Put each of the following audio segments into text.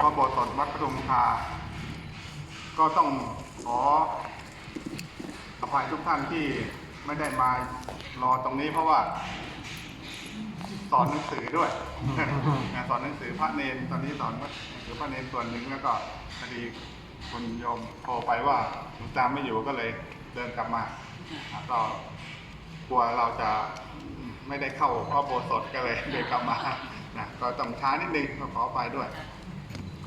พระโบสถวัดพระดงคา ก็ต้องขออภัยทุกท่านที่ไม่ได้มารอตรงนี้เพราะว่า สอนหนังสือด้วยนะสอนหนังสือพระเนนตอนนี้สอนหนังสือพระเนนส่วนหนึ่งแล้วก็พอดีคุณโยมโทรไปว่าหลวงตาไม่อยู่ก็เลยเดินกลับมาอะก็กลัวเราจะไม่ได้เข้าพระโบสถก็เลยเดินกลับมานะก็ต้องช้านิดนึงก็ขอไปด้วย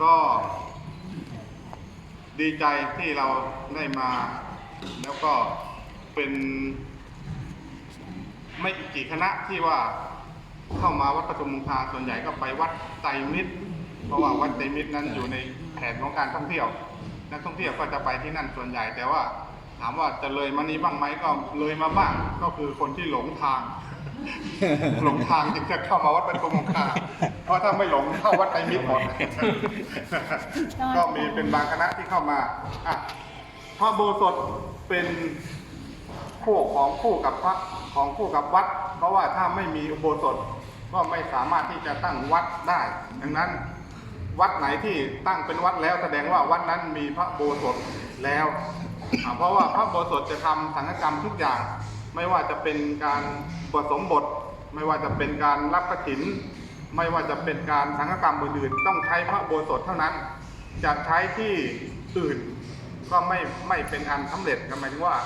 ก็ดีใจที่เราได้มา แล้วก็เป็น ไม่กี่คณะที่ว่าเข้ามาวัดปฐุมคงคาส่วนใหญ่ก็ไปวัดไตรมิตร เพราะว่าวัดไตรมิตรนั้นอยู่ในแผนของการท่องเที่ยว นักท่องเที่ยวก็จะไปที่นั่นส่วนใหญ่ แต่ว่าถามว่าจะเลยมานี้บ้างไหมก็เลยมาบ้างก็คือคนที่หลงทาง หลงทางจึงจะเข้ามาวัดปฐุมคงคาเพราะถ้าไม่หลงเข้าวัดไตรมิตรหมดก็มีเป็นบางคณะที่เข้ามาอะพระโบสถเป็นคู่ของคู่กับพระของคู่กับวัด เพราะว่าถ้าไม่มีอุโบสถก็ไม่สามารถที่จะตั้งวัดได้ ดังนั้นวัดไหนที่ตั้งเป็นวัดแล้วแสดงว่าวัดนั้นมีพระโบสถแล้วอ่าเพราะว่าพระโบสถจะทำสังฆกรรมทุกอย่าง ไม่ว่าจะเป็นการบวชสมบท ไม่ว่าจะเป็นการรับกฐิน ไม่ว่าจะเป็นการสังฆกรรมอื่นๆต้องใช้พระโบสถเท่านั้น จะใช้ที่อื่นก็ไม่ไม่เป็นอันสำเร็จก็หมายถึงว่า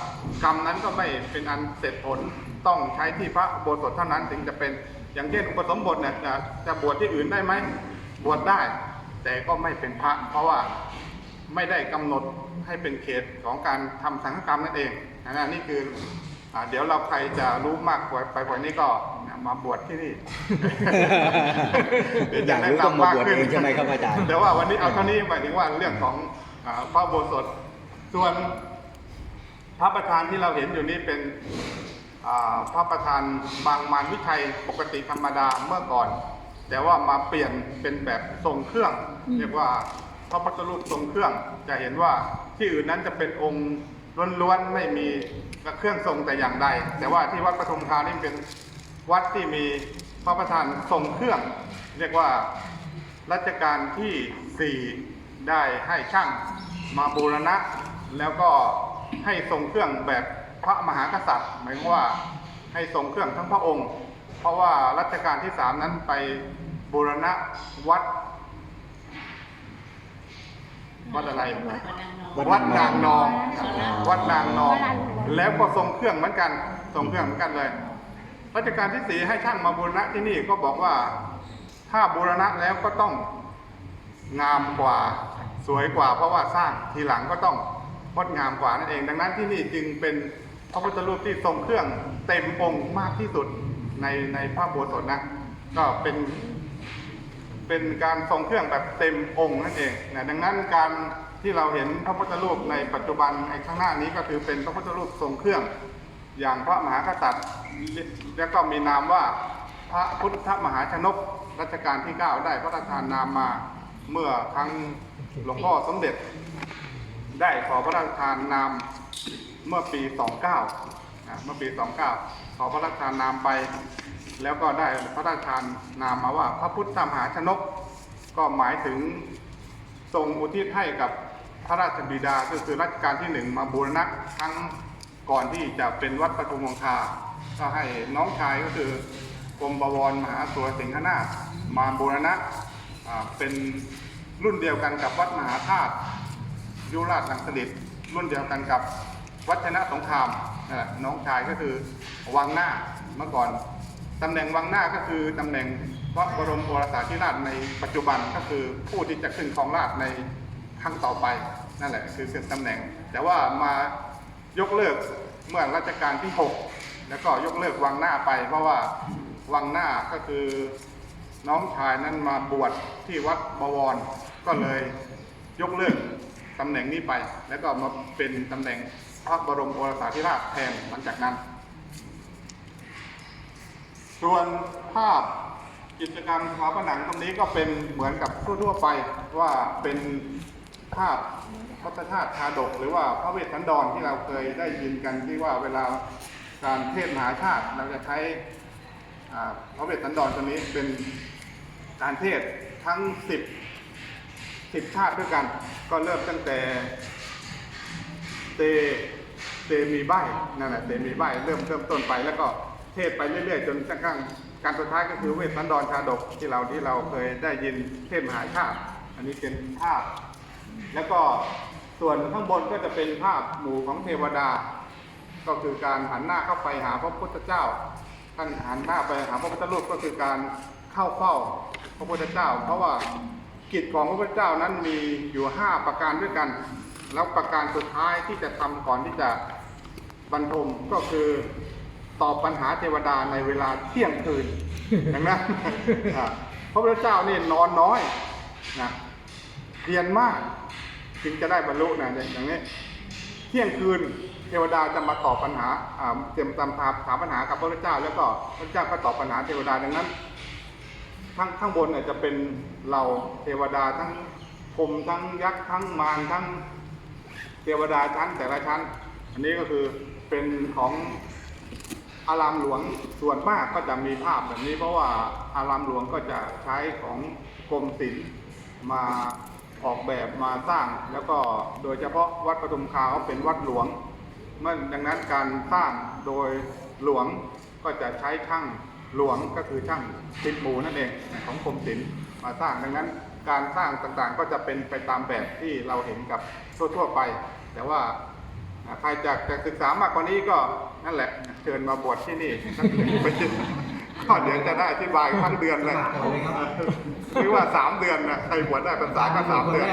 กรรมนั้นก็ไม่เป็นอันเสร็จผลต้องใช้ที่พระโบสถเท่านั้นถึงจะเป็นอย่างเช่นอุปสมบทเนี่ยจะจะบวชที่อื่นได้ไหมบวชได้ แต่ก็ไม่เป็นพระ เพราะว่าไม่ได้กำหนดให้เป็นเขตของการทำสังฆกรรมนั่นเองนะนี่คือ เดี๋ยวเราใครจะรู้มากกว่าไปกว่านี้ก็มาบวชที่นี่อยากรู้ต้องมาบวชเองใช่ไหมครับอาจารย์แต่ว่าวันนี้เอาเท่านี้หมายถึงว่าเรื่องของอ่าพระอุโบสถส่วนพระประธานที่เราเห็นอยู่นี้เป็นอ่าพระประธานบางมารวิชัยปกติธรรมดาเมื่อก่อน แต่ว่ามาเปลี่ยนเป็นแบบทรงเครื่อง เรียกว่าพระพุทธรูปทรงเครื่อง จะเห็นว่าที่อื่นนั้นจะเป็นองค์ ล้วนๆไม่มีเครื่องทรงแต่อย่างใด แต่ว่าที่วัดปทุมธานี่เป็นวัดที่มีพระประธานทรงเครื่อง เรียกว่ารัชกาลที่ 4 ได้ให้ช่างมาบูรณะ แล้วก็ให้ทรงเครื่องแบบพระมหากษัตริย์ หมายว่าให้ทรงเครื่องทั้งพระองค์ เพราะว่ารัชกาลที่ 3 นั้นไปบูรณะวัด วัดอะไร วัดนางนอง วัดนางนอง แล้วก็ทรงเครื่องเหมือนกันทรงเครื่องเหมือนกันเลยรัชกาลที่สี่ให้ช่างมาบูรณะที่นี่ก็บอกว่าถ้าบูรณะแล้วก็ต้องงามกว่าสวยกว่า เพราะว่าสร้างทีหลังก็ต้องงดงามกว่านั่นเอง ดังนั้นที่นี่จึงเป็นพระพุทธรูปที่ทรงเครื่องเต็มองค์มากที่สุดในในพระโบสถนะ ก็เป็น เป็นการทรงเครื่องแบบเต็มองค์นั่นเองนะดังนั้นการที่เราเห็นพระพุทธรูปในปัจจุบันในข้างหน้านี้ก็คือเป็นพระพุทธรูปทรงเครื่อง อย่างพระมหากษัตริย์แล้วก็มีนามว่าพระพุทธมหาชนกรัชกาลที่ 9 ได้พระราชทานนามมาเมื่อครั้งหลวงพ่อสมเด็จ ได้ขอพระราชทานนามเมื่อปี 29นะเมื่อปี 29 ขอพระราชทานนามไป แล้วก็ได้พระราชทานนามมาว่าพระพุทธมหาชนก ก็หมายถึงทรงอุทิศให้กับพระราชบิดาก็คือรัชกาลที่หนึ่งมาบูรณะทั้งก่อนที่จะเป็นวัดปฐุมวงคาก็ให้น้องชายก็คือกรมบวรมหาสัวสิงหนาถมาบูรณะเป็นรุ่นเดียวกันกับวัดมหาธาตุยุราชลังสนิทรุ่นเดียวกันกับวัชนะสงครามน้องชายก็คือวังหน้าเมื่อก่อน ตำแหน่งวังหน้าก็คือตำแหน่งพระบรมโอรสาธิราชในปัจจุบันก็คือผู้ที่จะขึ้นครองราชในครั้งต่อไปนั่นแหละคือเสื่อมตำแหน่ง แต่ว่ามายกเลิกเมื่อรัชกาลที่ 6 แล้วก็ยกเลิกวังหน้าไป เพราะว่าวังหน้าก็คือน้องชายนั้นมาบวชที่วัดบวร ก็เลยยกเลิกตำแหน่งนี้ไป แล้วก็มาเป็นตำแหน่งพระบรมโอรสาธิราชแทนหลังจากนั้น ส่วนภาพกิจกรรมฝาผนังตรงนี้ก็เป็นเหมือนกับทั่วๆไปว่าเป็นภาพพระธาตุชาดก หรือว่าพระเวสสันดรที่เราเคยได้ยินกันที่ว่าเวลาการเทศมหาชาติเราจะใช้พระเวสสันดรตัวนี้เป็นการเทศทั้งสิบสิบชาติด้วยกัน ก็เริ่มตั้งแต่เตเตมีใบนั่นแหละเตมีใบเริ่มเริ่มต้นไปแล้วก็ เทศไปเรื่อยๆ จนกระทั่งการสุดท้ายก็คือเวสสันดรชาดกที่เราที่เราเคยได้ยินเทศมหาชาติ อันนี้เป็นภาพ แล้วก็ส่วนข้างบนก็จะเป็นภาพหมู่ของเทวดา ก็คือการหันหน้าเข้าไปหาพระพุทธเจ้า ท่านหันหน้าไปหาพระพุทธรูปก็คือการเข้าเฝ้าพระพุทธเจ้า เพราะว่ากิจของพระพุทธเจ้านั้นมีอยู่ห้าประการด้วยกัน แล้วประการสุดท้ายที่จะทำก่อนที่จะบรรทมก็คือ ตอบปัญหาเทวดาในเวลาเที่ยงคืนดังนั้นอ่าพระพุทธเจ้านี่นอนน้อยนะเรียนมากจึงจะได้บรรลุนะอย่างนี้เที่ยงคืนเทวดาจะมาตอบปัญหาอ่าเตรียมตามถามถามปัญหากับพระพุทธเจ้า แล้วก็พระเจ้าก็ตอบปัญหาเทวดาดังนั้นข้างข้างบนเนี่ยจะเป็นเราเทวดาทั้งพรหมทั้งยักษ์ทั้งมารทั้งเทวดาชั้นแต่ละชั้น อันนี้ก็คือเป็นของ อารามหลวงส่วนมากก็จะมีภาพแบบนี้ เพราะว่าอารามหลวงก็จะใช้ของกรมศิลป์มาออกแบบมาสร้าง แล้วก็โดยเฉพาะวัดปทุมคาเขาเป็นวัดหลวงเมื่อดังนั้นการสร้างโดยหลวงก็จะใช้ช่างหลวงก็คือช่างติดหมูนั่นเองของกรมศิลป์มาสร้างดังนั้นการสร้างต่างๆก็จะเป็นไปตามแบบที่เราเห็นกับทั่วๆไป แต่ว่าอ่า ใครจะจะศึกษามากกว่านี้ก็นั่นแหละ เชิญมาบวชที่นี่สักหนึ่งปีก็เดี๋ยวจะได้อธิบายทั้งเดือนเลยหรือว่าสามเดือนนะใครบวชได้ภาษาก็สามเดือน